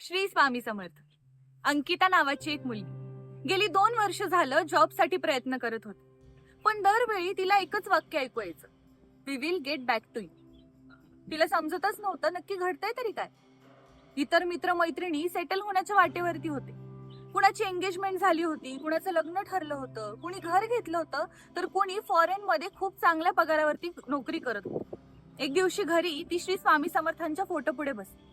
श्री स्वामी समर्थ. अंकिता नावाची एक मुलगी. गेली दोन वर्ष झालं जॉबसाठी प्रयत्न करत होती. पण दरवेळी तिला एकच वाक्य ऐकवायचं. We will get back to you तिला समजतच नव्हतं नक्की घडतंय तरी काय. इतर मित्र मैत्रिणी सेटल होण्याच्या वाटेवरती होते. कुणाची एंगेजमेंट झाली होती कुणाचं लग्न ठरलं होतं कुणी घर घेतलं होतं तर कुणी फॉरेन मध्ये खूप चांगल्या पगारावरती नोकरी करत होती. एक दिवशी घरी ती श्री स्वामी समर्थांच्या फोटो पुढे बसली.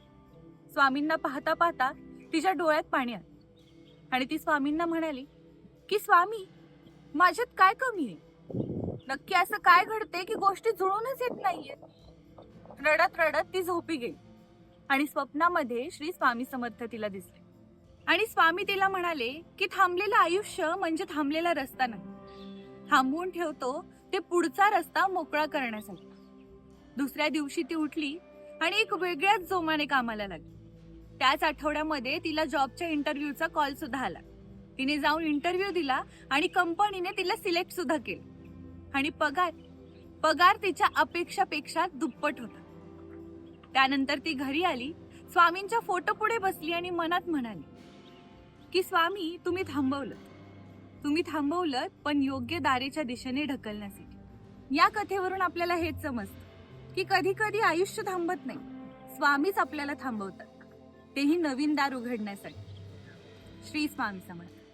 स्वामींना पाहता पाहता तिच्या डोळ्यात पाणी आलं. आणि ती स्वामींना म्हणाली की स्वामी माझ्यात काय कमी आहे? नक्की असं काय घडते की गोष्टी जुळूनच येत नाहीये रडत रडत ती झोपी गेली. आणि स्वप्नामध्ये श्री स्वामी समर्थ तिला दिसले. आणि स्वामी तिला म्हणाले की थांबलेलं आयुष्य म्हणजे थांबलेला रस्ता नाही. थांबवून ठेवतो ते पुढचा रस्ता मोकळा करण्यासाठी. दुसऱ्या दिवशी ती उठली आणि एक वेगळ्याच जोमाने कामाला लागली. त्याच आठवड्यामध्ये तिला जॉबच्या इंटरव्ह्यूचा कॉल सुद्धा आला. तिने जाऊन इंटरव्ह्यू दिला आणि कंपनीने तिला सिलेक्ट सुद्धा केलं. आणि पगार पगार तिच्या अपेक्षापेक्षा दुप्पट होता. त्यानंतर ती घरी आली स्वामींच्या फोटो पुढे बसली आणि मनात म्हणाली की स्वामी तुम्ही थांबवलं. तुम्ही थांबवलं पण योग्य दारेच्या दिशेने ढकलण्यासाठी. या कथेवरून आपल्याला हेच समजतं की कधी कधी आयुष्य थांबत नाही. स्वामीच आपल्याला थांबवतात. तेही नवीन दार उघडण्यासाठी. श्री स्वामी समर्थ.